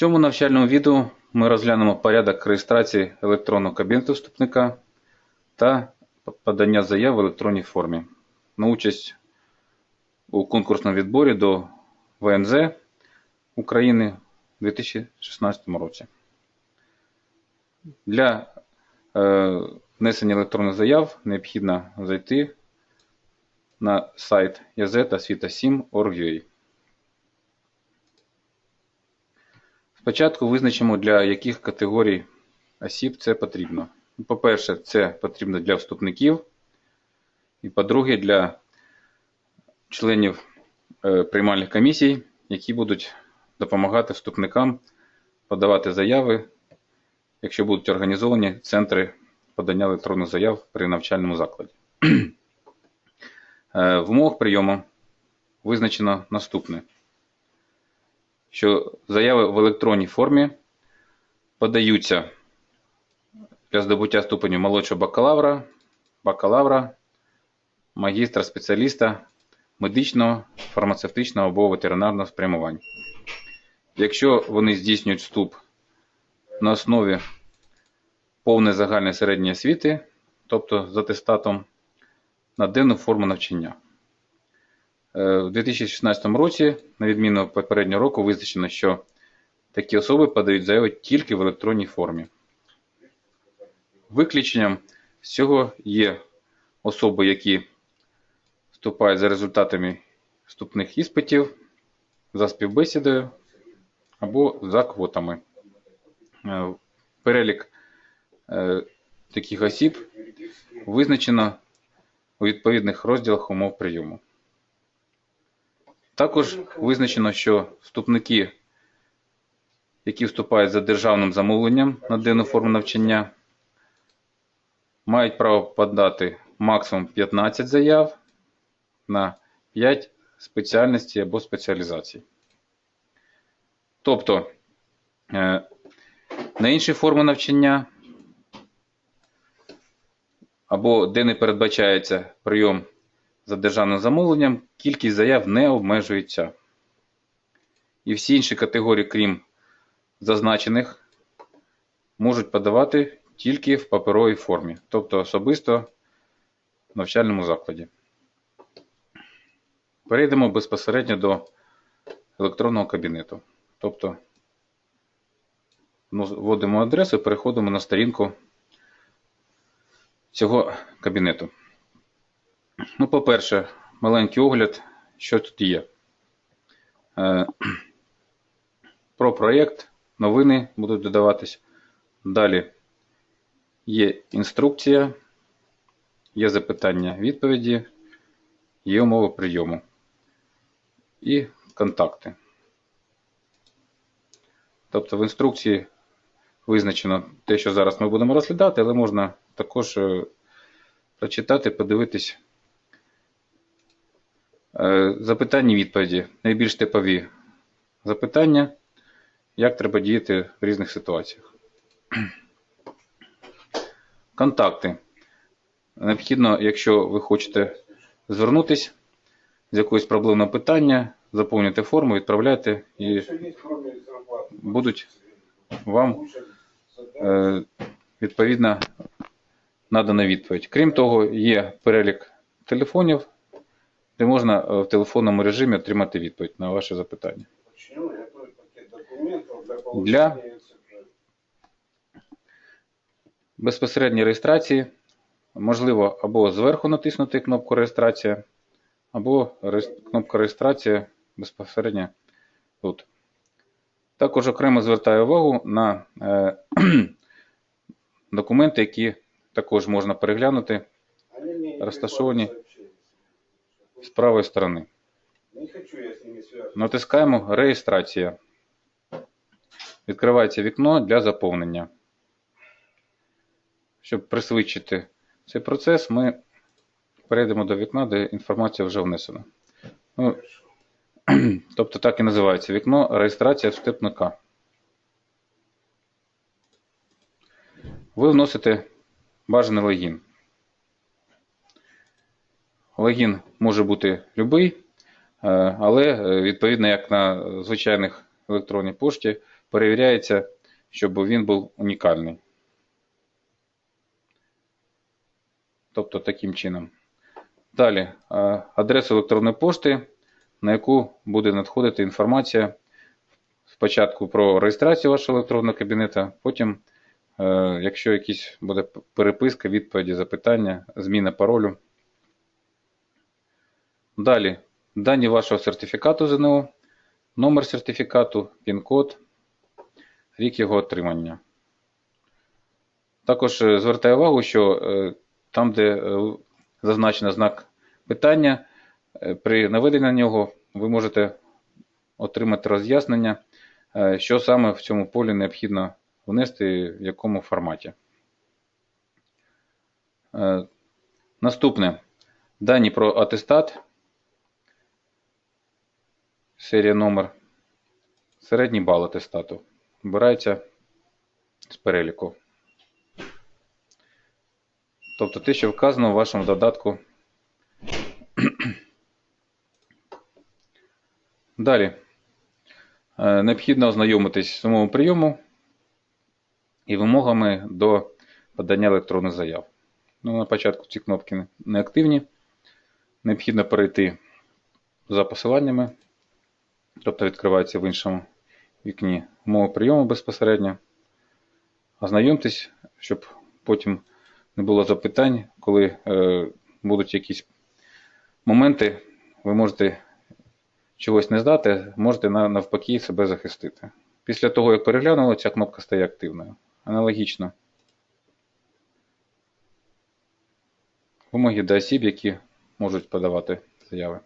цьому навчальному відео ми розглянемо порядок реєстрації електронного кабінету вступника та подання заяв в електронній формі на участь у конкурсному відборі до ВНЗ України у 2016 році. Для е, внесення електронних заяв необхідно зайти на сайт yazeta.svita7.org.ua. Спочатку визначимо, для яких категорій осіб це потрібно. По-перше, це потрібно для вступників, і по-друге, для членів е, приймальних комісій, які будуть допомагати вступникам подавати заяви, якщо будуть організовані центри подання електронних заяв при навчальному закладі. Е, В прийому визначено наступне, що заяви в електронній формі подаються для здобуття ступеню молодшого бакалавра, бакалавра, магістра, спеціаліста, медичного, фармацевтичного або ветеринарного спрямувань. Якщо вони здійснюють вступ на основі повної загальної середньої освіти, тобто з атестатом на денну форму навчання. Е, У 2016 році, на відміну від попереднього року, визначено, що такі особи подають заяви тільки в електронній формі. Виключенням з цього є особи, які вступають за результатами вступних іспитів, за співбесідою або за квотами. Е, Перелік е, таких осіб визначено у відповідних розділах умов прийому. Також визначено, що вступники, які вступають за державним замовленням на денну форму навчання, мають право подати максимум 15 заяв на 5 спеціальностей або спеціалізацій. Тобто е, на інші форми навчання або де не передбачається прийом за державним замовленням, кількість заяв не обмежується. І всі інші категорії, крім зазначених, можуть подавати тільки в паперовій формі, тобто особисто в навчальному закладі. Перейдемо безпосередньо до електронного кабінету. Тобто ну, вводимо адресу і переходимо на сторінку цього кабінету. Ну, по-перше, маленький огляд, що тут є. Е, Про проєкт, новини будуть додаватись. Далі є інструкція, є запитання, відповіді, є умови прийому і контакти. Тобто в інструкції визначено те, що зараз ми будемо розглядати, але можна також е, прочитати, подивитись. Е, Запитання і відповіді. Найбільш типові запитання, як треба діяти в різних ситуаціях. Контакти. Необхідно, якщо ви хочете звернутися з якоюсь проблемного питання, заповнюйте форму, відправляйте і будуть вам е, відповідно надана відповідь. Крім того, є перелік телефонів, де можна е, в телефонному режимі отримати відповідь на ваше запитання. Для? Безпосередньої реєстрації можливо або зверху натиснути кнопку реєстрація, або кнопка реєстрація безпосередньо тут. Також окремо звертаю увагу на е, документи, які також можна переглянути Они з правої сторони. Натискаємо Реєстрація. Відкривається вікно для заповнення. Щоб присвідчити цей процес, ми перейдемо до вікна, де інформація вже внесена. Ну, тобто так і називається вікно реєстрація вступника. Ви вносите бажаний логін. Логін може бути будь-який, е, але е, відповідно, як на звичайних електронній пошті, перевіряється, щоб він був унікальний. Тобто таким чином. Далі е, адресу електронної пошти, на яку буде надходити інформація спочатку про реєстрацію вашого електронного кабінету, потім, якщо якісь буде переписка, відповіді, запитання, зміна паролю. Далі дані вашого сертифікату ЗНО, номер сертифікату, пін-код, рік його отримання. Також е, звертаю увагу, що е, там, де е, зазначено знак питання, при наведенні на нього ви можете отримати роз'яснення, що саме в цьому полі необхідно внести, в якому форматі. Наступне. Дані про атестат. Серія номер. Середній бал атестату. Вбирається з переліку. Тобто те, що вказано в вашому додатку. Далі. Е, Необхідно ознайомитись з умовами прийому і вимогами до подання електронних заяв. Ну, на початку ці кнопки не активні. Необхідно перейти за посиланнями, тобто відкривається в іншому вікні умови прийому безпосередньо. Ознайомтесь, щоб потім не було запитань, коли е, будуть якісь моменти, ви можете чогось не здати, можете навпаки себе захистити. Після того, як переглянули, ця кнопка стає активною. Аналогічно. Вимоги до осіб, які можуть подавати заяви.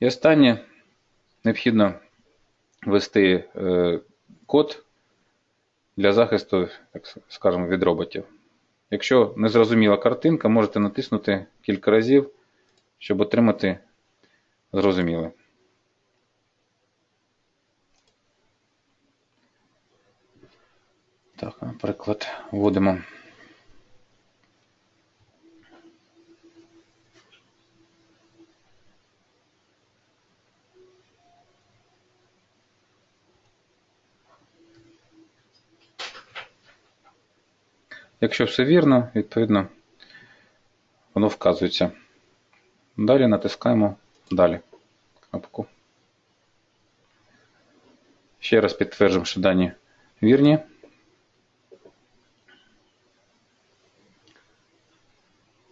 І останнє необхідно ввести е, код для захисту, так скажемо, від роботів. Якщо незрозуміла картинка, можете натиснути кілька разів, щоб отримати зрозуміле. Так, наприклад, вводимо. Якщо все вірно, відповідно, воно вказується. Далі натискаємо Далі кнопку. Ще раз підтверджуємо, що дані вірні.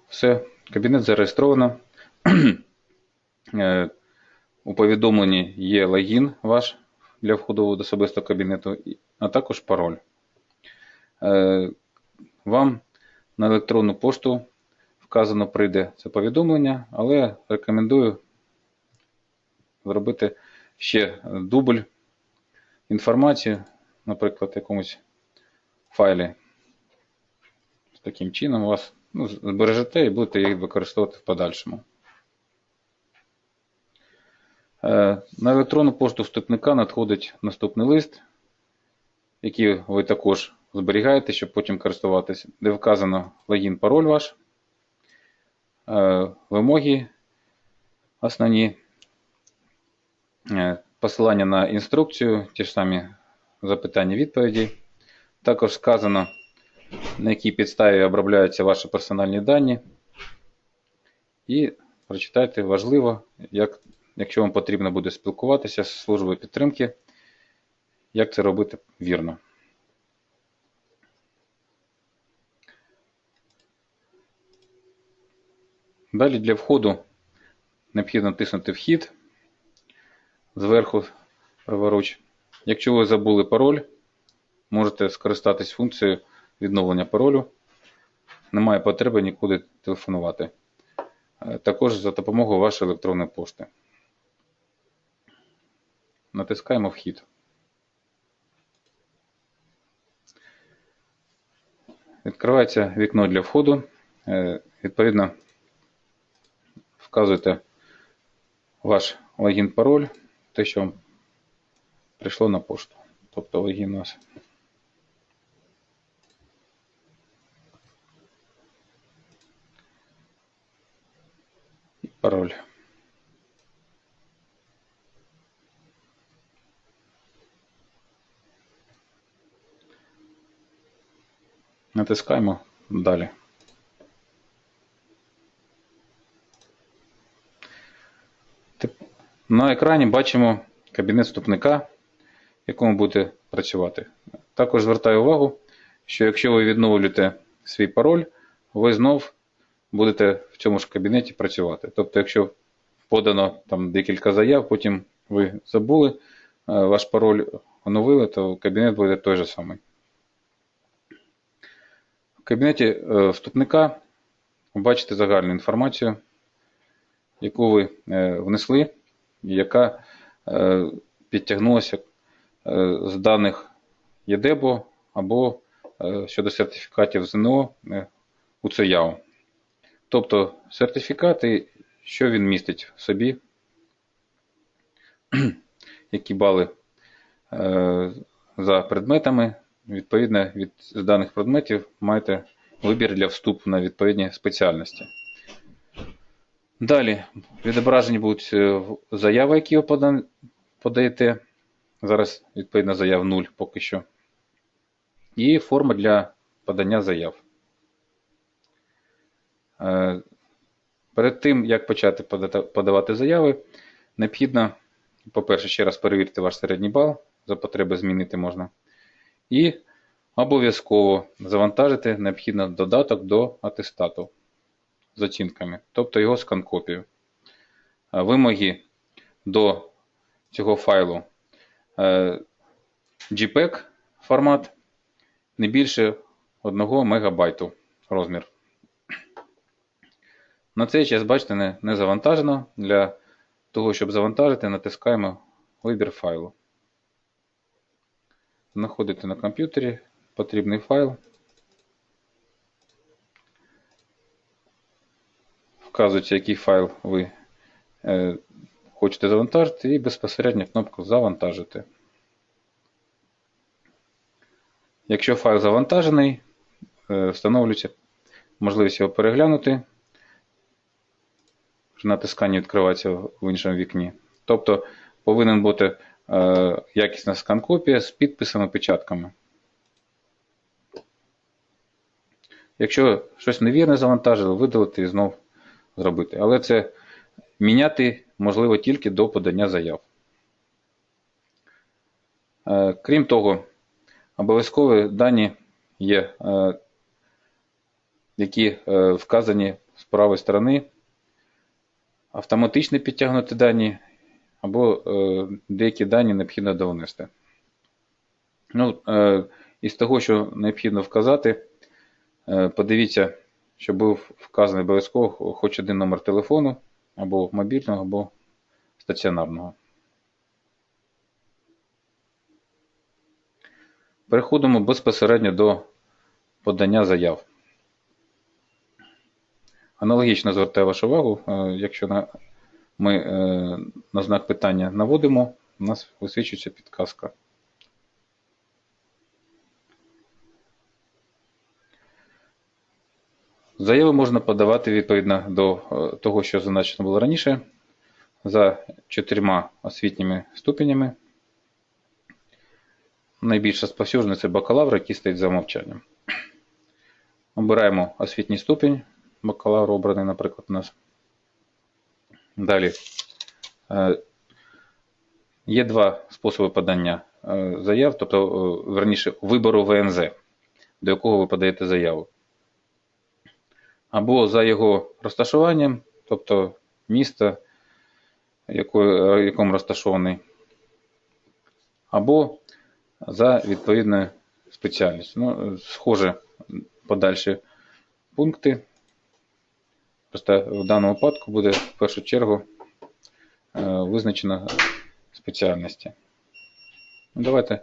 Все, кабінет зареєстровано. Е, У повідомленні є логін ваш для входу до особистого кабінету, а також пароль. Вам на електронну пошту вказано прийде це повідомлення, але рекомендую зробити ще дубль інформації, наприклад, в якомусь файлі. З таким чином вас ну, збережете і будете їх використовувати в подальшому. Е, На електронну пошту вступника надходить наступний лист, який ви також зберігаєте, щоб потім користуватися, де вказано логін, пароль ваш, е, вимоги основні, е, посилання на інструкцію, ті ж самі запитання відповіді. Також сказано, на якій підставі обробляються ваші персональні дані. І прочитайте важливо, як, якщо вам потрібно буде спілкуватися з службою підтримки, як це робити вірно. Далі для входу необхідно тиснути вхід зверху праворуч. Якщо ви забули пароль, можете скористатись функцією відновлення паролю. Немає потреби нікуди телефонувати. Е, Також за допомогою вашої електронної пошти. Натискаємо вхід. Відкривається вікно для входу. Е, Відповідно, вказуєте ваш логін пароль, те, що вам прийшло на пошту. Тобто логін у нас. І пароль. Натискаємо далі. На екрані бачимо кабінет вступника, в якому будете працювати. Також звертаю увагу, що якщо ви відновлюєте свій пароль, ви знов будете в цьому ж кабінеті працювати. Тобто, якщо подано там декілька заяв, потім ви забули, е, ваш пароль оновили, то кабінет буде той же самий. В кабінеті е, вступника бачите загальну інформацію, яку ви е, внесли, яка е, підтягнулася е, з даних ЄДЕБО або е, щодо сертифікатів ЗНО у ЦЯУ. Тобто сертифікати, що він містить в собі, які бали за предметами, відповідно від з даних предметів маєте вибір для вступу на відповідні спеціальності. Далі відображені будуть е, заяви, які ви подаєте. Зараз відповідно заяв 0 поки що. І форма для подання заяв. Е, Перед тим, як почати подавати заяви, необхідно, по-перше, ще раз перевірити ваш середній бал, за потреби змінити можна. І обов'язково завантажити необхідно додаток до атестату з оцінками, тобто його скан-копію. Е, Вимоги до цього файлу е, JPEG формат не більше 1 МБ розмір. На цей час, бачите, не, не завантажено. Для того, щоб завантажити, натискаємо вибір файлу. Знаходите на комп'ютері потрібний файл. Вказується, який файл ви е, хочете завантажити, і безпосередньо кнопку Завантажити. Якщо файл завантажений, е, встановлюється можливість його переглянути. При натисканні відкривається в іншому вікні. Тобто повинен бути е, якісна скан-копія з підписами печатками. Якщо щось невірне завантажили, видалити і знов зробити. Але це міняти можливо тільки до подання заяв. Е, Крім того, обов'язкові дані є, е, які е, вказані з правої сторони. Автоматично підтягнути дані, або деякі дані необхідно довнести. Ну, із того, що необхідно вказати, подивіться, щоб був вказаний обов'язково хоч один номер телефону, або мобільного, або стаціонарного. Переходимо безпосередньо до подання заяв. Аналогічно звертаю вашу увагу, е, якщо ми е, на знак питання наводимо, у нас висвічується підказка. Заяви можна подавати відповідно до е, того, що зазначено було раніше, за чотирма освітніми ступенями. Найбільш розповсюджений це бакалавр, який стоїть за мовчанням. Обираємо освітній ступінь. Бакалавр обраний, наприклад, у нас. Далі. Е, Є два способи подання е, заяв, тобто, верніше, вибору ВНЗ, до якого ви подаєте заяву. Або за його розташуванням, тобто місто, е, якому розташований, або за відповідною спеціальністю. Ну, схоже подальші пункти. Просто в даному випадку буде в першу чергу е, визначено спеціальності. Ну, Давайте,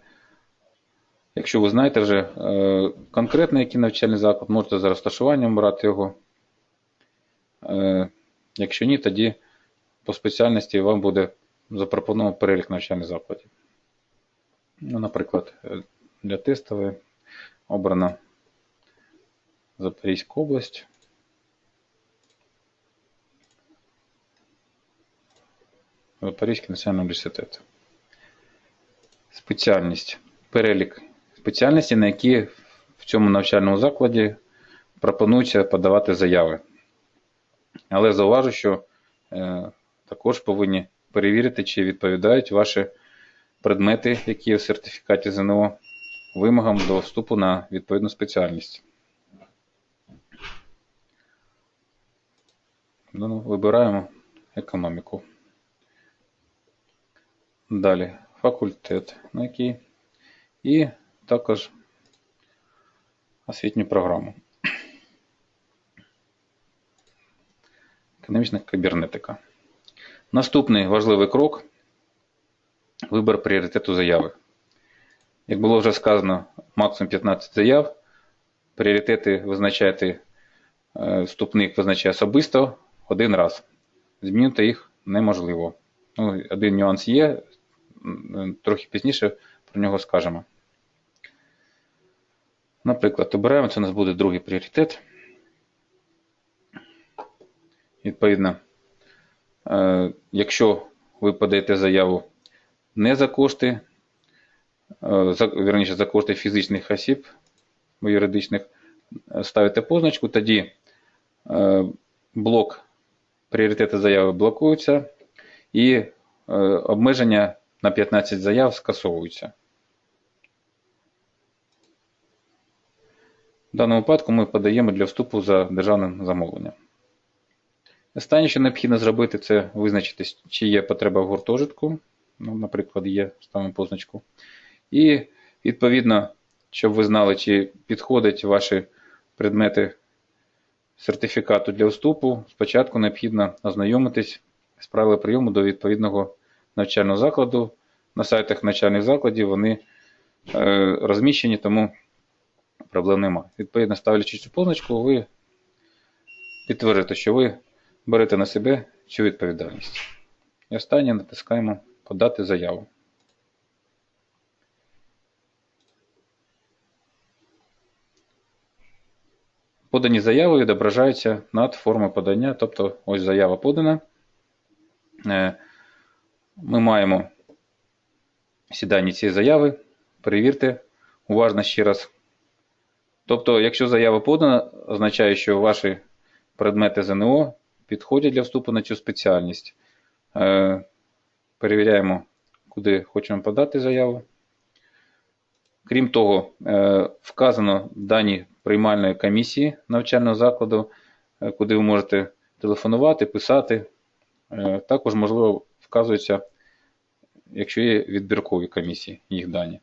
якщо ви знаєте вже е, конкретно який навчальний заклад, можете за розташуванням брати його. Е, Якщо ні, тоді по спеціальності вам буде запропоновано перелік навчальних закладів. Ну, наприклад, е, для тестової обрана Запорізька область. Запорізький національний університет. Спеціальність. Перелік спеціальності, на які в цьому навчальному закладі пропонується подавати заяви. Але зауважу, що е, також повинні перевірити, чи відповідають ваші предмети, які є в сертифікаті ЗНО, вимогам до вступу на відповідну спеціальність. Ну, вибираємо економіку. Далі факультет, на який, і також освітню програму. Економічна кібернетика. Наступний важливий крок вибір пріоритету заяви. Як було вже сказано, максимум 15 заяв. Пріоритети визначаєте, е, вступник визначає особисто один раз. Змінити їх неможливо. Ну, один нюанс є, трохи пізніше про нього скажемо. Наприклад, обираємо, це у нас буде другий пріоритет. Відповідно, е, якщо ви подаєте заяву не за кошти, е, за, вірніше, за кошти фізичних осіб, юридичних, е, ставите позначку, тоді блок пріоритети заяви блокуються і обмеження на 15 заяв скасовуються. В даному випадку ми подаємо для вступу за державним замовленням. Останнє, що необхідно зробити, це визначитись, чи є потреба в гуртожитку. Ну, наприклад, є, ставимо позначку. І, відповідно, щоб ви знали, чи підходять ваші предмети сертифікату для вступу, спочатку необхідно ознайомитись з правилами прийому до відповідного навчального закладу. На сайтах навчальних закладів вони е, розміщені, тому проблем немає. Відповідно, ставлячи цю позначку, ви підтверджуєте, що ви берете на себе цю відповідальність. І останнє натискаємо Подати заяву. Подані заяви відображаються над формою подання, тобто ось заява подана. Е, Ми маємо всі дані цієї заяви. Перевірте уважно ще раз. Тобто, якщо заява подана, означає, що ваші предмети ЗНО підходять для вступу на цю спеціальність. Е, Перевіряємо, куди хочемо подати заяву. Крім того, е, вказано дані приймальної комісії навчального закладу, е, куди ви можете телефонувати, писати. Також, можливо, вказується, якщо є відбіркові комісії, їх дані.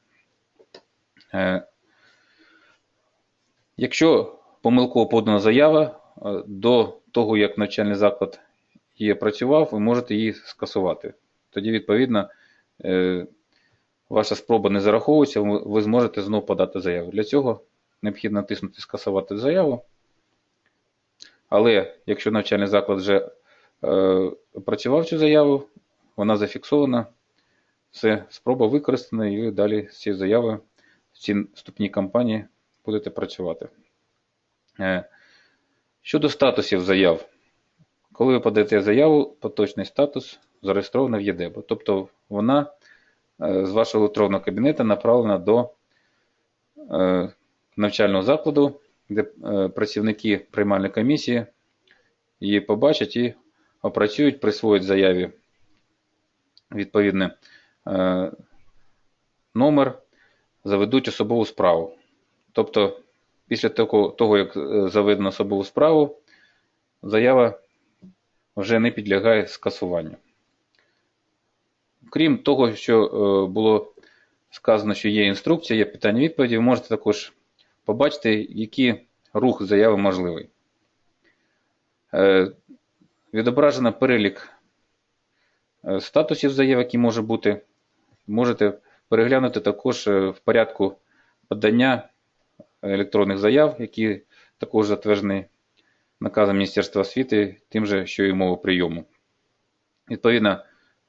Якщо помилково подана заява, до того, як навчальний заклад її працював, ви можете її скасувати. Тоді, відповідно, ваша спроба не зараховується, ви зможете знову подати заяву. Для цього необхідно натиснути Скасувати заяву. Але якщо навчальний заклад вже е, опрацював цю заяву, вона зафіксована, все, спроба використана, і ви далі з цією заявою в цій вступній кампанії будете працювати. Е, щодо статусів заяв, коли ви подаєте заяву, поточний статус зареєстрована в ЄДЕБО. Тобто вона е, з вашого електронного кабінету направлена до е, навчального закладу, де працівники приймальної комісії її побачать і опрацюють, присвоять заяві відповідний номер, заведуть особову справу. Тобто, після того, як заведено особову справу, заява вже не підлягає скасуванню. Крім того, що е, було сказано, що є інструкція, є питання відповіді, ви можете також побачити, який рух заяви можливий. Е, відображено перелік е, статусів заяв, які може бути. Можете переглянути також в порядку подання електронних заяв, які також затверджені наказом Міністерства освіти, тим же, що і мова прийому. Відповідно,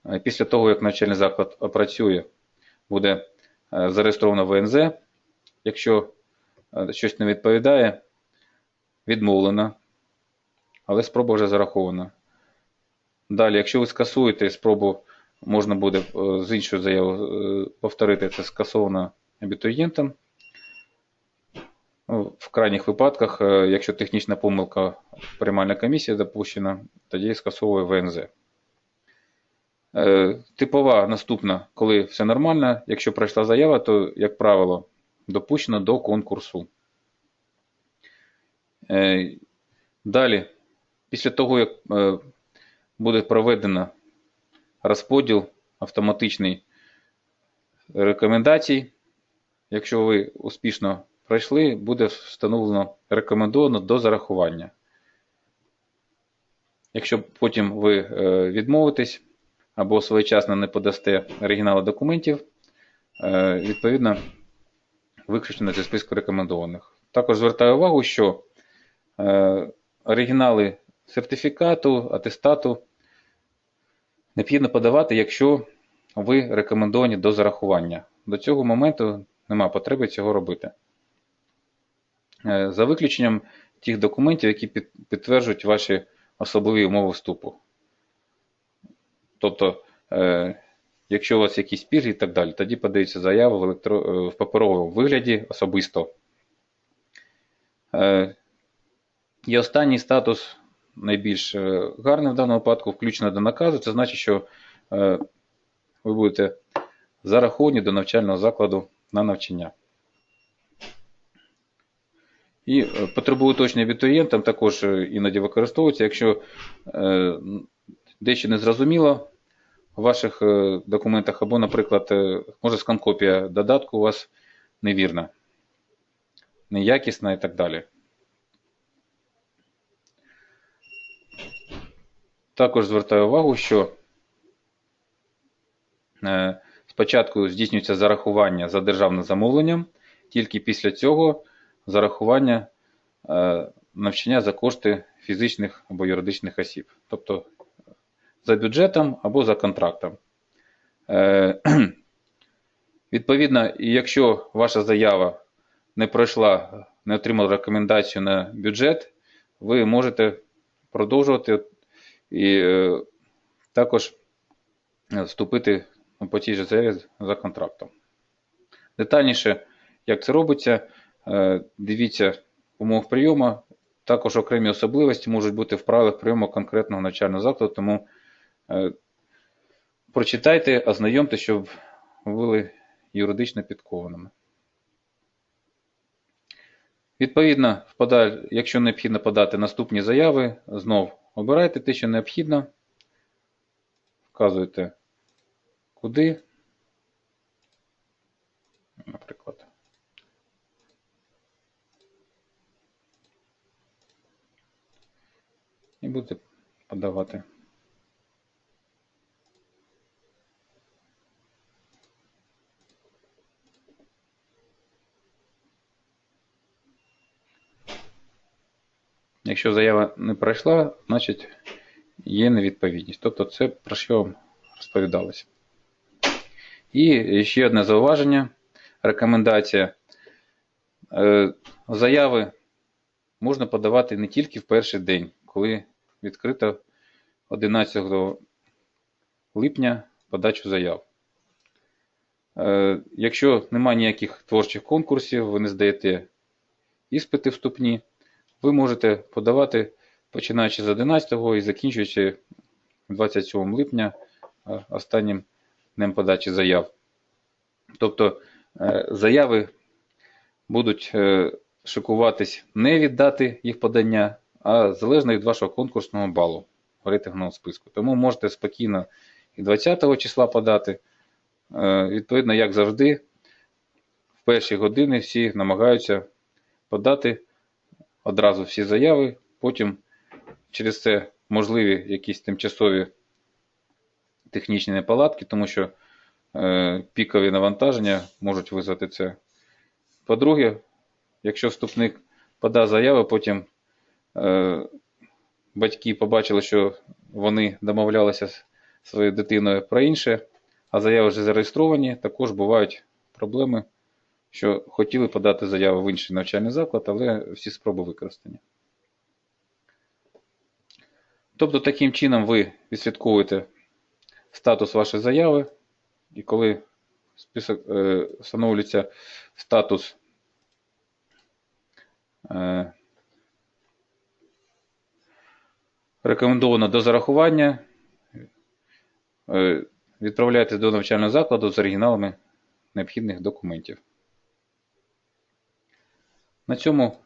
Е, після того, як навчальний заклад опрацює, буде е, зареєстровано ВНЗ. Якщо е, щось не відповідає, відмовлено, але спроба вже зарахована. Далі, якщо ви скасуєте спробу, можна буде з іншою заявою повторити це скасовано абітурієнтом. Ну, В крайніх випадках, е, якщо технічна помилка приймальна комісія допущена, тоді скасовує ВНЗ. Е, Типова наступна, коли все нормально. Якщо пройшла заява, то, як правило, допущено до конкурсу. Е, Далі, після того, як буде проведено розподіл автоматичний рекомендацій, якщо ви успішно пройшли, буде встановлено рекомендовано до зарахування. Якщо потім ви е, відмовитесь або своєчасно не подасте оригінали документів, е, відповідно виключено зі списку рекомендованих. Також звертаю увагу, що е, оригінали сертифікату, атестату необхідно подавати, якщо ви рекомендовані до зарахування. До цього моменту нема потреби цього робити. Е, За виключенням тих документів, які підтверджують ваші особливі умови вступу. Тобто, е, якщо у вас якісь пільги і так далі, тоді подається заява в, електро... е, в паперовому вигляді особисто. І останній статус найбільш гарний в даному випадку, включено до наказу. Це значить, що ви будете зараховані до навчального закладу на навчання. І е, потребує уточнення абітурієнтам також е, іноді використовується, якщо е, дещо не зрозуміло в ваших документах, або, наприклад, може сканкопія додатку у вас невірна, неякісна і так далі. Також звертаю увагу, що спочатку здійснюється зарахування за державним замовленням, тільки після цього зарахування е, навчання за кошти фізичних або юридичних осіб, тобто за бюджетом або за контрактом. Е, Відповідно, якщо ваша заява не пройшла, не отримала рекомендацію на бюджет, ви можете продовжувати і е, також вступити по тій же заяві за контрактом. Детальніше, як це робиться, дивіться умов прийому. Також окремі особливості можуть бути в правилах прийому конкретного навчального закладу, тому е, прочитайте, ознайомте, щоб були юридично підкованими. Відповідно, якщо необхідно подати наступні заяви, знов обирайте те, що необхідно, вказуєте куди, наприклад. І будете подавати. Якщо заява не пройшла, значить є невідповідність. Тобто це про що вам розповідалося. І ще одне зауваження, рекомендація. Е, Заяви можна подавати не тільки в перший день, коли відкрито 11 липня подачу заяв. Е, Якщо немає ніяких творчих конкурсів, ви не здаєте іспити вступні, ви можете подавати починаючи з 11 і закінчуючи 27 липня е, останнім днем подачі заяв. Тобто е, заяви будуть шикуватись не від дати їх подання, а залежно від вашого конкурсного балу в рейтинговому списку. Тому можете спокійно і 20 числа подати. Е, Відповідно, як завжди, в перші години всі намагаються подати одразу всі заяви, потім через це можливі якісь тимчасові технічні неполадки, тому що е, пікові навантаження можуть визвати це. По-друге, якщо вступник подав заяву, потім батьки побачили, що вони домовлялися з своєю дитиною про інше, а заяви вже зареєстровані, також бувають проблеми, що хотіли подати заяву в інший навчальний заклад, але всі спроби використані. Тобто, таким чином ви відслідковуєте статус вашої заяви, і коли список, е, встановлюється статус Е, Рекомендовано до зарахування. Відправляйтесь до навчального закладу з оригіналами необхідних документів. На цьому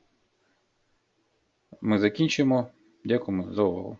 ми закінчимо. Дякуємо за увагу.